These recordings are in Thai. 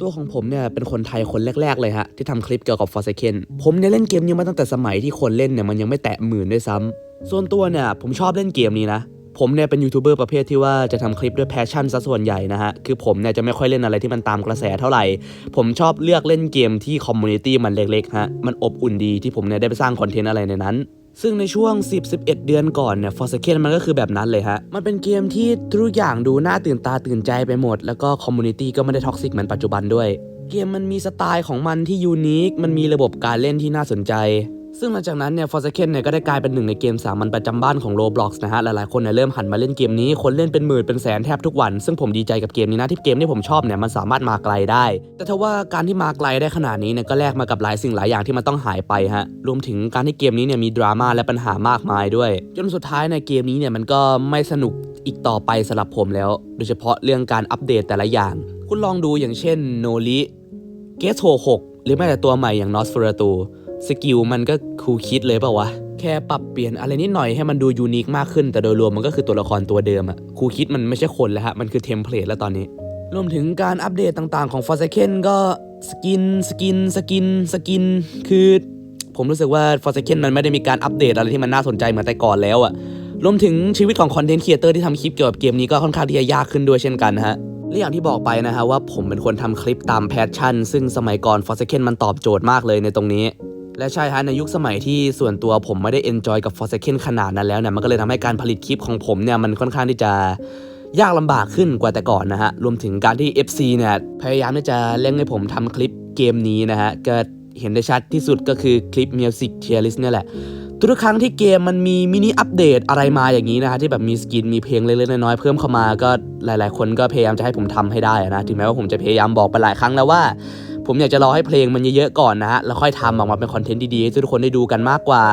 ตัวของผมเนี่ยเป็นคนไทยคนแรก ๆ เลยฮะ ที่ทำคลิปเกี่ยวกับ Forsaken ผมเนี่ยเล่นเกมนี้มาตั้งแต่สมัยที่คนเล่นเนี่ยมันยังไม่แตะหมื่นด้วยซ้ำส่วนตัวเนี่ยผมชอบเล่นเกมนี้นะผมเนี่ยเป็นยูทูบเบอร์ประเภทที่ว่าจะทำคลิปด้วยแพชชั่นซะส่วนใหญ่นะฮะ คือผมเนี่ยจะไม่ค่อยเล่นอะไรที่มันตามกระแสเท่าไหร่ ผมชอบเลือกเล่นเกมที่คอมมูนิตี้มันเล็กๆฮะ มันอบอุ่นดีที่ผมเนี่ยได้ไปสร้างคอนเทนต์อะไรในนั้น ซึ่งในช่วง 10-11 เดือนก่อนเนี่ยฟอร์สเคนมันก็คือแบบนั้นเลยฮะ มันเป็นเกมที่ทุกอย่างดูน่าตื่นตาตื่นใจไปหมด แล้วก็คอมมูนิตี้ก็ไม่ได้ท็อกซิกเหมือนปัจจุบันด้วย เกมมันมีสไตล์ของมันที่ยูนิค มันมีระบบการเล่นที่น่าสนใจ ซึ่งหลังจากนั้นเนี่ย Forsaken เนี่ยก็ได้กลายเป็นหนึ่งในเกมสามัญประจำบ้านของ Roblox นะฮะ หลายๆคนเนี่ยเริ่มหันมาเล่นเกมนี้ คนเล่นเป็นหมื่นเป็นแสนแทบทุกวัน ซึ่งผมดีใจกับเกมนี้นะที่เกมที่ผมชอบเนี่ยมันสามารถมาไกลได้ แต่ถ้าว่าการที่มาไกลได้ขนาดนี้เนี่ยก็แลกมากับหลายสิ่งหลายอย่างที่มันต้องหายไปฮะ รวมถึงการที่เกมนี้เนี่ยมีดราม่าและปัญหามากมายด้วย จนสุดท้ายในเกมนี้เนี่ยมันก็ไม่สนุกอีกต่อไปสำหรับผมแล้ว โดยเฉพาะเรื่องการอัปเดตแต่ละอย่าง คุณลองดูอย่างเช่นโนริเกสโห6หรือแม้แต่ตัวใหม่อย่างนอสเฟร์ตู สกิลมันก็คูคิดเลยเปล่าวะ แค่ปรับเปลี่ยนอะไรนิดหน่อยให้มันดูยูนิคมากขึ้น แต่โดยรวมมันก็คือตัวละครตัวเดิมอะคูคิดมันไม่ใช่คนแล้วฮะ มันคือเทมเพลตแล้วตอนนี้ รวมถึงการอัปเดตต่างๆของ Forsaken ก็สกินสกินสกินสกิน คือผมรู้สึกว่า Forsaken มันไม่ได้มีการอัปเดตอะไรที่มันน่าสนใจเหมือนแต่ก่อนแล้วอะรวมถึงชีวิตของคอนเทนต์ครีเอเตอร์ที่ทำคลิปเกี่ยวกับเกมนี้ก็ค่อนข้างที่จะยากขึ้นด้วยเช่นกันฮะและอย่างที่บอกไปนะฮะว่าผมเป็นคนทำคลิปตามแพชชั่น ซึ่งสมัยก่อน Forsaken มันตอบโจทย์มากเลยในตรงนี้ และใช่ฮะในยุคสมัยที่ส่วนตัวผมไม่ได้เอนจอยกับ Forsaken ขนาดนั้นแล้วเนี่ยมันก็เลยทำให้การผลิตคลิปของผมเนี่ยมันค่อนข้างที่จะยากลำบากขึ้นกว่าแต่ก่อนนะฮะ รวมถึงการที่ FC เนี่ยพยายามที่จะเร่งให้ผมทำคลิปเกมนี้นะฮะก็เห็นได้ชัดที่สุดก็คือคลิป Music Tier List เนี่ยแหละ ทุกครั้งที่เกมมันมีมินิอัปเดตอะไรมาอย่างนี้นะฮะที่แบบมีสกินมีเพลงเล็กๆน้อยๆเพิ่มเข้ามาก็หลายๆ คนก็พยายามจะให้ผมทำให้ได้นะถึงแม้ว่าผมจะพยายามบอกไปหลายครั้งแล้วว่า ผมอยากจะรอให้เพลงมันเยอะๆก่อนนะฮะแล้วค่อยทำออกมาเป็นคอนเทนต์ดีๆให้ทุกคนได้ดูกันมากกว่า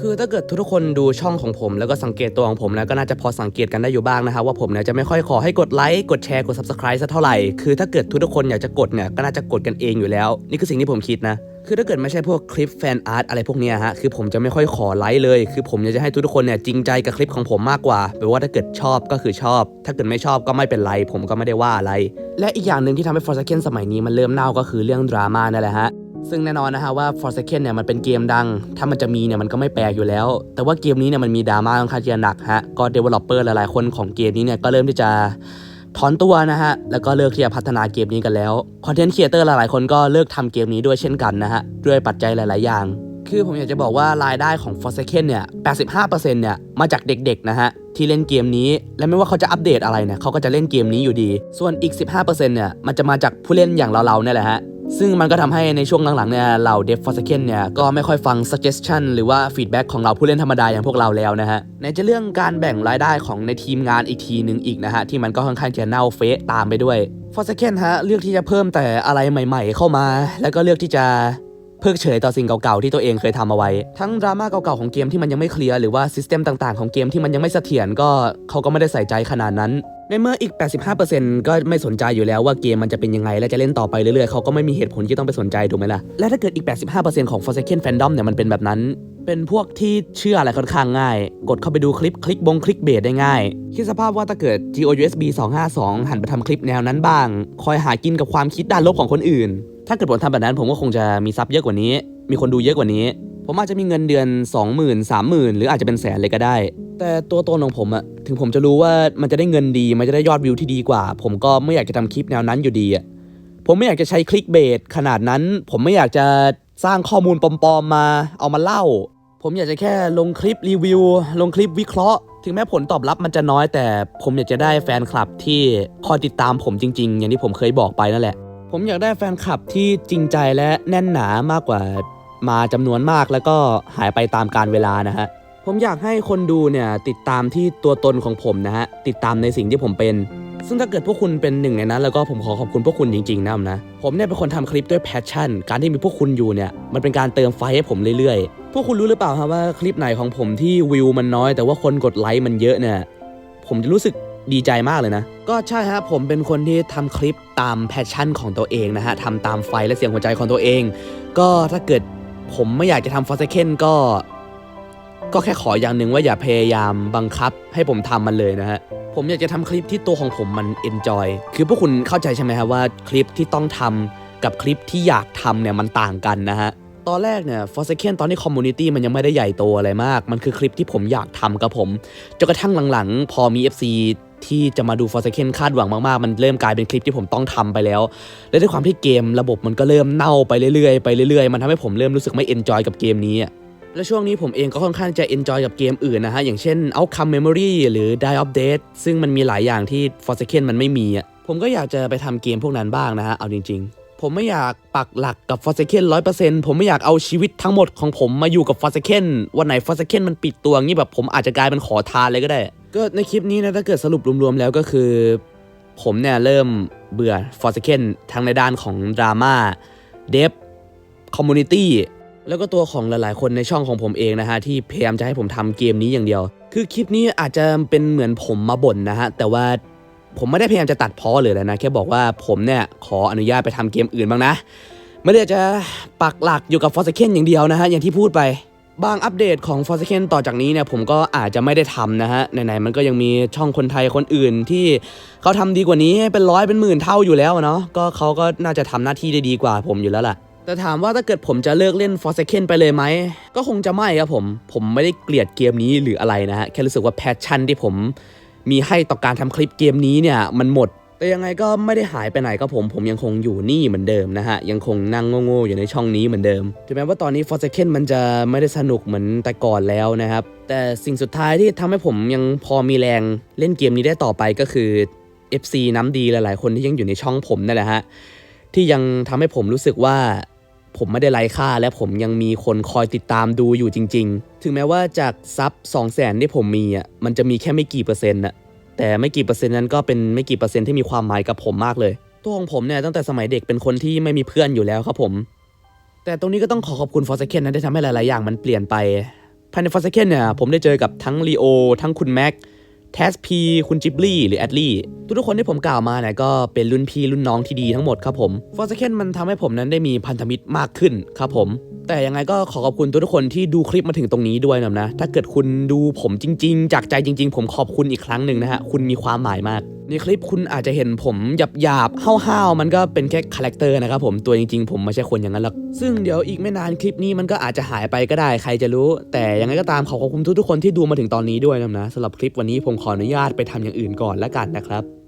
คือถ้าเกิดทุกคนดูช่องของผม แล้วก็สังเกตตัวของผมแล้วก็น่าจะพอสังเกตกันได้อยู่บ้างนะครับว่าผมเนี่ยจะไม่ค่อยขอให้กดไลค์กดแชร์กด subscribe สักเท่าไหร่คือถ้าเกิดทุกคนอยากจะกดเนี่ยก็น่าจะกดกันเองอยู่แล้ว นี่คือสิ่งที่ผมคิดนะคือถ้าเกิดไม่ใช่พวกคลิปแฟนอาร์ตอะไรพวกนี้ฮะ คือผมจะไม่ค่อยขอไลค์เลย คือผมอยากจะให้ทุกคนเนี่ยจริงใจกับคลิปของผมมากกว่าแปลว่าถ้าเกิดชอบก็คือชอบ ถ้าเกิดไม่ชอบก็ไม่เป็นไร ผมก็ไม่ได้ว่าอะไร และอีกอย่างหนึ่งที่ทำให้ Forsaken สมัยนี้มันเริ่มเน่าก็คือเรื่องดราม่านั่นแหละฮะ ซึ่งแน่นอนนะฮะว่า Forsaken เนี่ยมันเป็นเกมดัง ถ้ามันจะมีเนี่ยมันก็ไม่แปลกอยู่แล้ว แต่ว่าเกมนี้เนี่ยมันมีดราม่าค่อนข้างจะหนักฮะ ก็ developer หลายๆคนของเกมนี้เนี่ยก็เริ่มที่จะถอนตัวนะฮะ แล้วก็เลิกที่จะพัฒนาเกมนี้กันแล้ว คอนเทนต์ครีเอเตอร์หลายๆคนก็เลิกทำเกมนี้ด้วยเช่นกันนะฮะ ด้วยปัจจัยหลาย ๆ อย่าง คือผมอยากจะบอกว่ารายได้ของ Forsaken เนี่ย 85%เนี่ยมาจากเด็ก ๆ นะฮะที่เล่นเกมนี้ และไม่ว่าเขาจะอัปเดตอะไรเนี่ยเขาก็จะเล่นเกมนี้อยู่ดี ส่วนอีก 15%เนี่ยมันจะมาจากผู้เล่นอย่างเราๆเนี่ยแหละฮะ ซึ่งมันก็ทำให้ในช่วงหลังๆเนี่ยเหล่า Dev Forsaken เนี่ยก็ไม่ค่อยฟัง suggestion หรือว่า feedback ของเราผู้เล่นธรรมดาอย่างพวกเราแล้วนะฮะในจะเรื่องการแบ่งรายได้ของในทีมงานอีกทีหนึ่งอีกนะฮะที่มันก็ค่อนข้างจะเน่าเฟะตามไปด้วย Forsaken ฮะเลือกที่จะเพิ่มแต่อะไรใหม่ ๆ เข้ามา แล้วก็เลือกที่จะเพิกเฉยต่อสิ่งเก่าๆที่ตัวเองเคยทำเอาไว้ ทั้งดราม่าเก่าๆของเกมที่มันยังไม่เคลียร์หรือว่าซิสเต็มต่างๆของเกมที่มันยังไม่เสถียรก็เขาก็ไม่ได้ใส่ใจขนาดนั้น ในเมื่ออีก 85%ก็ไม่สนใจอยู่แล้วว่าเกมมันจะเป็นยังไง และจะเล่นต่อไปเรื่อยๆเขาก็ไม่มีเหตุผลที่ต้องไปสนใจถูกไหมล่ะ และถ้าเกิดอีก 85%ของ Forsaken Fandom เนี่ยมันเป็นแบบนั้น เป็นพวกที่เชื่ออะไรค่อนข้างง่าย กดเข้าไปดูคลิปคลิกบงคลิกเบสได้ง่าย คิดสภาพว่าถ้าเกิด GOUSB 252 หันไปทำคลิปแนวนั้นบ้าง คอยหากินกับความคิดด้านลบของคนอื่น ถ้าเกิดผมทำแบบนั้นผมก็คงจะมีซับเยอะกว่านี้ มีคนดูเยอะกว่านี้ ผมอาจจะมีเงินเดือน 20,000 30,000 หรืออาจจะเป็นแสนเลยก็ได้ แต่ตัวตนของผมอะถึงผมจะรู้ว่ามันจะได้เงินดี มันจะได้ยอดวิวที่ดีกว่า ผมก็ไม่อยากจะทำคลิปแนวนั้นอยู่ดีอะผมไม่อยากจะใช้คลิกเบสขนาดนั้น ผมไม่อยากจะสร้างข้อมูลปลอมๆมา เอามาเล่า ผมอยากจะแค่ลงคลิปรีวิว ลงคลิปวิเคราะห์ ถึงแม้ผลตอบรับมันจะน้อย แต่ผมอยากจะได้แฟนคลับที่คอยติดตามผมจริง ๆ อย่างที่ผมเคยบอกไปนั่นแหละ ผมอยากได้แฟนคลับที่จริงใจและแน่นหนามากกว่ามาจำนวนมากแล้วก็หายไปตามการเวลานะฮะ ผมอยากให้คนดูเนี่ยติดตามที่ตัวตนของผมนะฮะติดตามในสิ่งที่ผมเป็น ซึ่งถ้าเกิดพวกคุณเป็นหนึ่งในนั้น แล้วก็ผมขอขอบคุณพวกคุณจริงๆนะนะผมเนี่ยเป็นคนทำคลิปด้วยแพชชั่น การที่มีพวกคุณอยู่เนี่ยมันเป็นการเติมไฟให้ผมเรื่อยๆ พวกคุณรู้หรือเปล่าครับว่าคลิปไหนของผมที่วิวมันน้อยแต่ว่าคนกดไลค์มันเยอะเนี่ยผมจะรู้สึกดีใจมากเลยนะ ก็ใช่ฮะผมเป็นคนที่ทำคลิปตามแพชชั่นของตัวเองนะฮะทำตามไฟและเสียงหัวใจของตัวเอง ก็ถ้าเกิดผมไม่อยากจะทำ Forsaken ก็ ก็แค่ขออย่างหนึ่งว่าอย่าพยายามบังคับให้ผมทำมันเลยนะฮะผมอยากจะทำคลิปที่ตัวของผมมัน enjoy คือพวกคุณเข้าใจใช่ไหมครว่าคลิปที่ต้องทำกับคลิปที่อยากทำเนี่ยมันต่างกันนะฮะตอนแรกเนี่ย f o r s a k e n ตอนนี้คอมมูนิตี้มันยังไม่ได้ใหญ่โตอะไรมาก มันคือคลิปที่ผมอยากทำกับผมจนกระทั่งหลังๆ พอมี FC ที่จะมาดู f o r s a k e n คาดหวังมากๆ มันเริ่มกลายเป็นคลิปที่ผมต้องทำไปแล้ว และด้วยความที่เกมระบบมันก็เริ่มเน่าไปเรื่อยๆไปเรื่อยๆ มันทำให้ผมเริ่มรู้สึกไม่ enjoy กับเกมนี้ และช่วงนี้ผมเองก็ค่อนข้างจะ enjoy กับเกมอื่นนะฮะ อย่างเช่น Outcome Memory หรือ Die of Death ซึ่งมันมีหลายอย่างที่ Forsaken มันไม่มีอะผมก็อยากจะไปทำเกมพวกนั้นบ้างนะฮะ เอาจริง ๆ ผมไม่อยากปักหลักกับ Forsaken 100%ผมไม่อยากเอาชีวิตทั้งหมดของผมมาอยู่กับ Forsaken วันไหน Forsaken มันปิดตัวงี้แบบผมอาจจะกลายเป็นขอทานเลยก็ได้ ก็ในคลิปนี้นะถ้าเกิดสรุปรวมๆแล้วก็คือ ผมเนี่ยเริ่มเบื่อ Forsaken ทั้งในด้านของดราม่าเดฟคอมมูนิตี้ แล้วก็ตัวของหลายๆ คนในช่องของผมเองนะฮะที่พยายามจะให้ผมทำเกมนี้อย่างเดียว คือคลิปนี้อาจจะเป็นเหมือนผมมาบ่นนะฮะแต่ว่าผมไม่ได้พยายามจะตัดพ้อเลยนะ แค่บอกว่าผมเนี่ยขออนุญาตไปทำเกมอื่นบ้างนะ ไม่ได้จะปักหลักอยู่กับ Forsaken อย่างเดียวนะฮะอย่างที่พูดไปบางอัปเดตของ Forsaken ต่อจากนี้เนี่ยผมก็อาจจะไม่ได้ทำนะฮะไหนๆมันก็ยังมีช่องคนไทยคนอื่นที่เขาทำดีกว่านี้เป็นร้อยเป็นหมื่นเท่าอยู่แล้วเนาะก็เขาก็น่าจะทำหน้าที่ได้ดีกว่าผมอยู่แล้วล่ะ แต่ถามว่าถ้าเกิดผมจะเลิกเล่น Forsaken ไปเลยไหม ก็คงจะไม่ครับผม ผมไม่ได้เกลียดเกมนี้หรืออะไรนะฮะ แค่รู้สึกว่าแพชชั่นที่ผมมีให้ต่อการทำคลิปเกมนี้เนี่ย มันหมด แต่ยังไงก็ไม่ได้หายไปไหนก็ผม ผมยังคงอยู่นี่เหมือนเดิมนะฮะ ยังคงนั่งโง่ๆอยู่ในช่องนี้เหมือนเดิม ถึงแม้ว่าตอนนี้ Forsaken มันจะไม่ได้สนุกเหมือนแต่ก่อนแล้วนะครับ แต่สิ่งสุดท้ายที่ทำให้ผมยังพอมีแรงเล่นเกมนี้ได้ต่อไปก็คือ FC น้ำดีหลายๆ คนที่ยังอยู่ในช่องผมนั่นแหละฮะ ที่ยังทำให้ผมรู้สึกว่า ผมไม่ได้ไร้ค่า และผมยังมีคนคอยติดตามดูอยู่จริง ๆ ถึงแม้ว่าจากซับ2 0 0แสนที่ผมมีอะมันจะมีแค่ไม่กี่เปอร์เซ็นต์อะแต่ไม่กี่เปอร์เซ็นต์นั้นก็เป็นไม่กี่เปอร์เซ็นต์ที่มีความหมายกับผมมากเลย ตัวของผมเนี่ยตั้งแต่สมัยเด็กเป็นคนที่ไม่มีเพื่อนอยู่แล้วครับผม แต่ตรงนี้ก็ต้องขอขอบคุณฟอร์สเคนนะที่ทำให้หลาย ๆ อย่างมันเปลี่ยนไปภายในฟอร์สเคนเนี่ยผมได้เจอกับทั้งลีโอทั้งคุณแม็ก แทสพีคุณจิบลี่หรือแอดลี่ทุกๆคนที่ผมกล่าวมาเนี่ยก็เป็นรุ่นพี่รุ่นน้องที่ดีทั้งหมดครับผมฟอร์สเคนมันทำให้ผมนั้นได้มีพันธมิตรมากขึ้นครับผม แต่ยังไงก็ขอขอบคุณทุกๆคนที่ดูคลิปมาถึงตรงนี้ด้วยนะนะ ถ้าเกิดคุณดูผมจริง ๆ จากใจจริง ๆ ผมขอบคุณอีกครั้งหนึ่งนะฮะคุณมีความหมายมาก ในคลิปคุณอาจจะเห็นผมหยาบหยาบห้าวๆมันก็เป็นแค่คาแรคเตอร์นะครับผมตัวจริงๆ ผมไม่ใช่คนอย่างนั้นหรอกซึ่งเดี๋ยวอีกไม่นานคลิปนี้มันก็อาจจะหายไปก็ได้ใครจะรู้ แต่ยังไงก็ตามขอขอบคุณทุกๆคนที่ดูมาถึงตอนนี้ด้วยนะสำหรับคลิปวันนี้ผมขออนุญาตไปทำอย่างอื่นก่อนแล้วกันนะครับ